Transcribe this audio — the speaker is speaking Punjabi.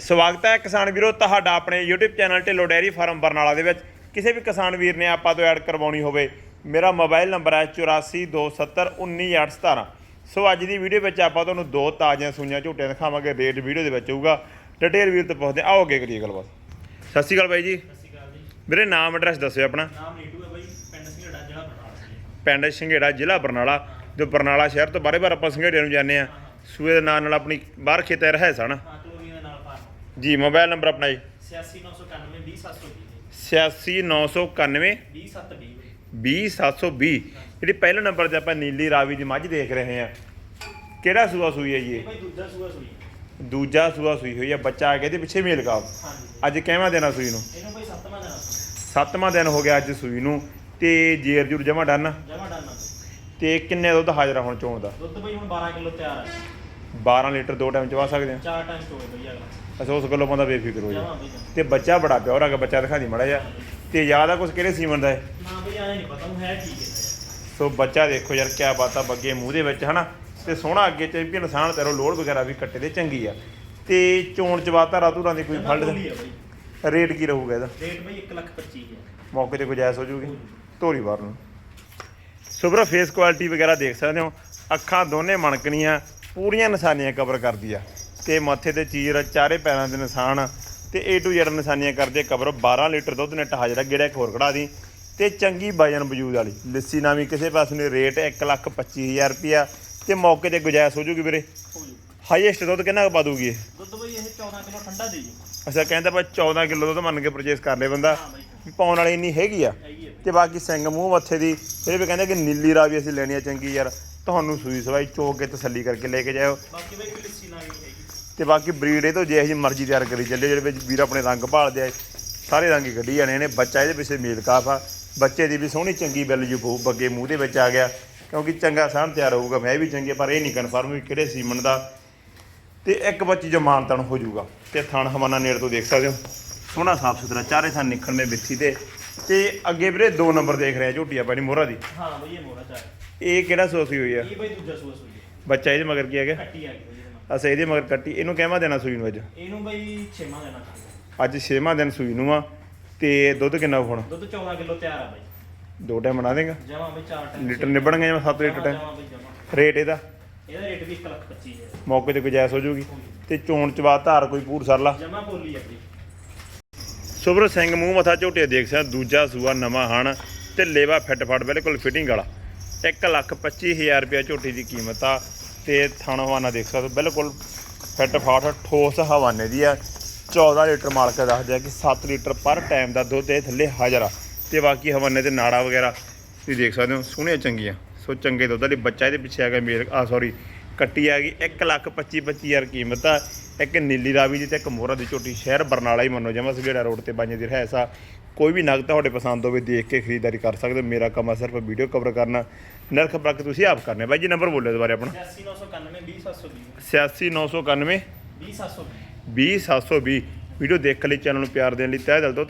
ਸਵਾਗਤ ਹੈ ਕਿਸਾਨ ਵੀਰੋ ਤੁਹਾਡਾ ਆਪਣੇ YouTube channel Dhillon dairy farm Barnala ਦੇ ਵਿੱਚ। ਕਿਸੇ ਵੀ ਕਿਸਾਨ ਵੀਰ ਨੇ ਆਪਾਂ ਤੋਂ ਐਡ ਕਰਵਾਉਣੀ ਹੋਵੇ ਮੇਰਾ ਮੋਬਾਈਲ ਨੰਬਰ ਹੈ 8427191817 ਸੋ ਅੱਜ ਦੀ ਵੀਡੀਓ ਵਿੱਚ ਆਪਾਂ ਤੁਹਾਨੂੰ ਦੋ ਤਾਜ਼ੀਆਂ ਸੂਈਆਂ ਝੋਟੀਆਂ ਦਿਖਾਵਾਂਗੇ ਰੇਟ ਵੀਡੀਓ ਦੇ ਵਿੱਚ ਹੋਊਗਾ। ਡਿਟੇਲ ਵੀਰ ਤੋਂ ਪੁੱਛਦੇ। ਆਓ ਅੱਗੇ ਕਰੀਏ ਗੱਲਬਾਤ। ਸਤਿ ਸ਼੍ਰੀ ਅਕਾਲ ਬਾਈ ਜੀ। ਸਤਿ ਸ਼੍ਰੀ ਅਕਾਲ ਜੀ। ਵੀਰੇ ਨਾਮ ਐਡਰੈਸ ਦੱਸਿਓ ਆਪਣਾ। ਨਾਮ ਨੀਟੂ ਹੈ ਬਾਈ ਪਿੰਡ ਸਿੰਘੜਾ ਜ਼ਿਲ੍ਹਾ ਬਰਨਾਲਾ ਪਿੰਡ ਸੰਘੇੜਾ ਜ਼ਿਲ੍ਹਾ ਬਰਨਾਲਾ ਜੋ ਬਰਨਾਲਾ ਸ਼ਹਿਰ ਤੋਂ ਬਾਰੇ ਬਾਰ ਆਪਾਂ ਸੰਘੇੜੇ ਨੂੰ ਜਾਂਦੇ ਆ ਸੂਏ ਦੇ ਨਾਂ ਨਾਲ ਆਪਣੀ ਬਾਹਰ ਖੇਤੇ ਰਹਿ ਸਨ। ਹਾਂ ਟੋਰੀਆਂ ਦੇ ਨਾਲ ਫਾਰਮ ਜੀ ਮੋਬਾਈਲ ਨੰਬਰ ਆਪਣਾ ਜੀ। 86991 20720 86991 20720 20720 ਜਿਹੜੀ ਪਹਿਲੇ ਨੰਬਰ ਤੇ ਆਪਾਂ ਨੀਲੀ ਰਾਵੀ ਦੀ ਮੱਝ ਦੇਖ ਰਹੇ ਆ ਕਿਹੜਾ ਸੂਆ ਸੂਈ ਹੈ ਜੀ ਇਹ? ਦੂਜਾ ਸੂਆ ਸੂਈ ਇਹ ਦੂਜਾ ਸੂਆ ਸੂਈ ਹੋਈ ਹੈ ਬੱਚਾ ਆ ਗਿਆ ਤੇ ਪਿੱਛੇ ਮੇਲ ਕਾਬ ਅੱਜ ਕਿਹਵਾਂ ਦੇਣਾ ਸੂਈ ਨੂੰ? ਇਹਨੂੰ ਸੱਤਵਾਂ ਦੇਣਾ ਸੱਤਵਾਂ ਦਿਨ ਹੋ ਗਿਆ ਅੱਜ ਸੂਈ ਨੂੰ। ਤੇ ਜੇਰ ਜੁਰ ਜਮਾ ਡਨ। ਜਮਾ ਡਾਲਣਾ ਤੇ ਕਿੰਨੇ ਦੁੱਧ ਹਾਜ਼ਰ ਹੁਣ ਚੋਣ ਦਾ? ਦੁੱਧ ਬਾਈ ਹੁਣ 12 ਕਿਲੋ ਤਿਆਰ ਹੈ 12 ਲੀਟਰ ਦੋ ਟਾਈਮ ਚਵਾ ਸਕਦੇ ਆ ਚਾਰ ਟਾਈਮ ਸਟੋਰ ਬਈ ਅਗਲਾ। ਅੱਛਾ ਉਸ ਗੱਲੋਂ ਬੰਦਾ ਬੇਫਿਕਰ ਹੋ ਜਾ ਜਮਾ। ਤੇ ਬੱਚਾ ਬੜਾ ਪਿਓਰ ਹੈਗਾ ਬੱਚਾ ਦਿਖਾ ਦੀ ਮੜਾ ਜਾ ਤੇ ਯਾਦ ਆ ਕੁਝ ਕਿਹੜੇ ਸੀਮਨ ਦਾ ਹੈ? ਨਾ ਬਈ ਆਏ ਨਹੀਂ ਪਤਾ ਉਹ ਹੈ ਠੀਕ ਹੈ। ਸੋ ਬੱਚਾ ਦੇਖੋ ਯਾਰ ਕਿਆ ਬਾਤਾਂ ਬੱਗੇ ਮੂੰਹ ਦੇ ਵਿੱਚ ਹਨਾ? ਤੇ ਸੋਹਣਾ ਅੱਗੇ ਚੈਂਪੀਅਨ ਨਿਸ਼ਾਨ ਤੇਰੋ ਲੋਡ ਵਗੈਰਾ ਵੀ ਕੱਟੇ ਦੇ ਚੰਗੀ ਆ। ਤੇ ਚੋਣ ਚਵਾਤਾ ਰਾਤੂਰਾਂ ਦੀ ਕੋਈ ਫਲਡ ਬਾਈ। ਰੇਟ ਕੀ ਰਹੂਗਾ ਇਹਦਾ? ਰੇਟ ਬਾਈ 1 ਲੱਖ 25 ਹੈ ਮੌਕੇ ਤੇ ਗੁਜਾਇਸ਼ ਹੋ ਜੂਗੀ। ਧੋਰੀ ਬਾਰ ਨੂੰ। ਸੋ ਬਰੋ ਫੇਸ ਕੁਆਲਿਟੀ ਵਗੈਰਾ ਦੇਖ ਸਕਦੇ ਹੋ। ਅੱਖਾਂ ਦੋਨੇ ਮਣਕਣੀਆਂ। ਪੂਰੀਆਂ ਨਿਸ਼ਾਨੀਆਂ ਕਵਰ ਕਰਦੀ ਆ। ਤੇ ਮੱਥੇ ਤੇ ਚੀਰ ਚਾਰੇ ਪੈਰਾਂ ਦੇ ਨਿਸ਼ਾਨ ਤੇ A to Z ਨਿਸ਼ਾਨੀਆਂ ਕਰਦੀ ਕਵਰ 12 ਲੀਟਰ ਦੁੱਧ ਨੇ ਹਾਜ਼ਰ ਆ ਗੇੜਾ ਇੱਕ ਹੋਰ ਕਢਾ ਦੀ। ਤੇ ਚੰਗੀ ਵਜਨ ਵਜੂਦ ਵਾਲੀ। ਲੱਸੀ ਨਾਮੀ ਕਿਸੇ ਪਾਸੇ ਨੇ। ਰੇਟ 125000 ਰੁਪਿਆ ਤੇ ਮੌਕੇ ਤੇ ਗੁਜਾਇਸ਼ ਹੋ ਜੂਗੀ ਵੀਰੇ? ਹਾਈਐਸਟ ਦੁੱਧ ਕਿੰਨਾ ਕੁ ਪਾ ਦੂਗੀ ਇਹ ਦੁੱਧ ਬਾਈ ਇਹ 14 ਕਿਲੋ ਠੰਡਾ ਦੇ ਜੀ। ਅੱਛਾ ਕਹਿੰਦਾ ਬਾ 14 ਕਿਲੋ ਦੁੱਧ ਮੰਨ ਕੇ ਪਰਚੇਸ ਕਰ ਲੇ ਬੰਦਾ। ਬਾਈ। ਪਾਉਣ ਵਾਲੀ ਇੰਨੀ ਹੈਗੀ ਆ। ਤੇ ਬਾਕੀ ਸਿੰਘ ਮੂੰਹ ਮੱਥੇ ਦੀ। ਫਿਰ ਵੀ ਕਹਿੰਦੇ ਕਿ ਨੀਲੀ ਰਾਵੀ ਅਸੀਂ ਲੈਣੀ ਆ ਚੰਗੀ ਯਾਰ। ਤੁਹਾਨੂੰ ਸੂਈ ਸਵਾਈ ਚੋਕ ਕੇ ਤਸੱਲੀ ਕਰਕੇ ਲੈ ਕੇ ਜਾਇਓ। ਬਾਕੀ ਬਾਈ ਕੋਈ ਲੱਸੀ ਨਾ ਵੀ ਨਹੀਂ ਹੈਗੀ। ਤੇ ਬਾਕੀ ਬਰੀਡ ਇਹ ਤੋਂ ਜੇ ਅਸੀਂ ਮਰਜ਼ੀ ਤਿਆਰ ਕਰੀ ਚੱਲੇ ਜਿਹੜੇ ਵਿੱਚ ਵੀਰ ਆਪਣੇ ਰੰਗ ਭਾਲਦੇ ਆ ਸਾਰੇ ਰੰਗ ਹੀ ਕੱਢੀ ਜਾਣੇ ਨੇ। ਬੱਚਾ ਇਹਦੇ ਪਿੱਛੇ ਮੇਲ ਕਾਫ ਆ। ਬੱਚੇ ਦੀ ਵੀ ਸੋਹਣੀ ਚੰਗੀ ਬਿੱਲ ਜੂ ਬਹੁ ਬੱਗੇ ਮੂੰਹ ਦੇ ਵਿੱਚ ਆ ਗਿਆ। ਕਿਉਂਕਿ ਚੰਗਾ ਸਾਹਮ ਤਿਆਰ ਹੋਊਗਾ ਮੈਂ ਵੀ ਚੰਗੀ ਪਰ ਇਹ ਨਹੀਂ ਕਨਫਰਮ ਵੀ ਕਿਹੜੇ ਸੀਮਨ ਦਾ। ਤੇ ਇੱਕ ਬੱਚੀ ਜੋ ਮਾਨਤਨ ਹੋ ਜਾਊਗਾ। ਤੇ ਥਣ ਹਵਾਨਾ ਨੇੜ ਤੋਂ ਦੇਖ ਸਕਦੇ ਹੋ। ਸੋਹਣਾ ਸਾਫ਼ ਸੁਥਰਾ ਚਾਰੇ ਨਿਕਲਣ ਮੇ ਵਿੱਥੀ ਤੇ। ਤੇ ਅੱਗੇ ਵੀਰੇ ਦੋ ਨੰਬਰ ਦੇਖ ਰਹੇ ਆ ਝੋਟੀ ਆਪਾਂ ਦੀ ਮੋਹਰਾ ਦੀ। ਹਾਂ ਬਾਈ ਇਹ ਮੋੜਾ ਚਾਹ ਇਹ ਕਿਹੜਾ ਸੋਸੀ ਹੋਈ ਆ ਇਹ ਬਾਈ ਦੂਜਾ ਸੂਆ ਸੂਈ ਹੈ ਬੱਚਾ ਇਹਦੇ ਮਗਰ ਕੀ ਹੈਗਾ? ਕੱਟੀ ਆ ਗਈ ਇਹਦੇ ਨਾਲ ਅਸਾਂ ਇਹਦੇ ਮਗਰ ਕੱਟੀ। ਇਹਨੂੰ ਕਹਿਵਾ ਦੇਣਾ ਸੂਈ ਨੂੰ ਅੱਜ? ਇਹਨੂੰ ਬਾਈ ਛੇਵਾਂ ਦੇਣਾ ਚਾਹੀਦਾ ਅੱਜ 6ਵਾਂ ਦਿਨ ਸੂਈ ਨੂੰ ਆ। ਤੇ ਦੁੱਧ ਕਿੰਨਾ ਹੁਣ? ਦੁੱਧ 14 ਕਿਲੋ ਤਿਆਰ ਆ ਬਾਈ। ਦੋ ਟਾਈਮ ਬਣਾ ਦੇਗਾ? ਜਮਾ ਬਾਈ ਚਾਰ ਟਾਈਮ ਲੀਟਰ ਨਿਬੜਨਗੇ ਜਿਵੇਂ 7 ਲੀਟਰ ਟਾਈਮ ਜਮਾ ਬਾਈ ਜਮਾ। ਰੇਟ ਇਹਦਾ? ਇਹਦਾ ਰੇਟ ਵੀ 1 ਲੱਖ 25 ਹੈ ਮੌਕੇ ਤੇ ਗੁਜਾਇਸ਼ ਹੋ ਜੂਗੀ ਤੇ ਚੋਣ ਚਵਾ ਧਾਰ ਕੋਈ ਪੂਰ ਸਰਲਾ। ਜਮਾ ਬੋਲੀ ਆ ਬਾਈ। ਸੁਬਰ ਸਿੰਘ ਮੂੰਹ ਮੱਥਾ ਝੋਟੇ ਦੇਖ ਸਕਦੇ ਦੂਜਾ ਸੂਆ ਨਵਾਂ ਹਣ ਤੇ ਲੇਵਾ ਫਿੱਟ ਫੜ ਬਿਲਕੁਲ ਫਿਟਿੰਗ ਵਾਲਾ 1 ਲੱਖ 25000 ਰੁਪਏ ਝੋਟੀ ਦੀ ਕੀਮਤ ਆ ਤੇ ਥਣ ਹਵਾਨਾ ਦੇਖ ਸਕਦੇ ਹੋ, ਬਿਲਕੁਲ ਫਿੱਟ ਫਾਟ ਠੋਸ ਹਵਾਨੇ ਦੀ ਆ। 14 ਲੀਟਰ ਮਾਲਕ ਦੱਸਦੇ ਆ ਕਿ 7 ਲੀਟਰ ਪਰ ਟਾਈਮ ਦਾ ਦੁੱਧ ਇਹ ਥੱਲੇ ਹਾਜ਼ਰ ਆ ਤੇ ਬਾਕੀ ਹਵਾਨੇ ਤੇ ਨਾੜਾ ਵਗੈਰਾ ਤੁਸੀਂ ਦੇਖ ਸਕਦੇ ਹੋ ਸੋਹਣੀਆਂ ਚੰਗੀਆਂ ਸੋ ਚੰਗੇ ਦੁੱਧ ਵਾਲੀ ਬੱਚਾ ਇਹਦੇ ਪਿੱਛੇ ਆ ਗਿਆ ਮੇਲ ਆ ਸੌਰੀ ਕੱਟੀ ਆ ਗਈ। 1 ਲੱਖ 25 25000 ਕੀਮਤ ਆ। ਇੱਕ ਨੀਲੀ ਰਾਵੀ ਦੀ ਤੇ ਇੱਕ ਮੋਹਰਾ ਦੀ ਝੋਟੀ ਸ਼ਹਿਰ ਬਰਨਾਲਾ ਹੀ ਮੰਨੋ ਜਮਾ ਸਗੇੜਾ ਰੋਡ ਤੇ ਬਾਈਆਂ ਦੀ ਰਹਿਸ ਆ। ਕੋਈ ਵੀ ਨਗ ਤੁਹਾਡੇ ਪਸੰਦ ਹੋਵੇ ਦੇਖ ਕੇ ਖਰੀਦਦਾਰੀ ਕਰ ਸਕਦੇ ਮੇਰਾ ਕੰਮ ਆ ਸਿਰਫ ਵੀਡੀਓ ਕਵਰ ਕਰਨਾ। ਨਰਖ ਬਰਕ ਤੁਸੀਂ ਆਪ ਕਰਨੇ। ਬਾਈ ਜੀ ਨੰਬਰ ਬੋਲਿਓ ਦੁਬਾਰੇ ਆਪਣਾ। 86991 20720 86991 20720 20720 ਵੀਡੀਓ ਦੇਖ ਲਈ ਚੈਨਲ ਨੂੰ ਪਿਆਰ ਦੇਣ ਲਈ ਤਹਿ ਦਿਲ ਤੋਂ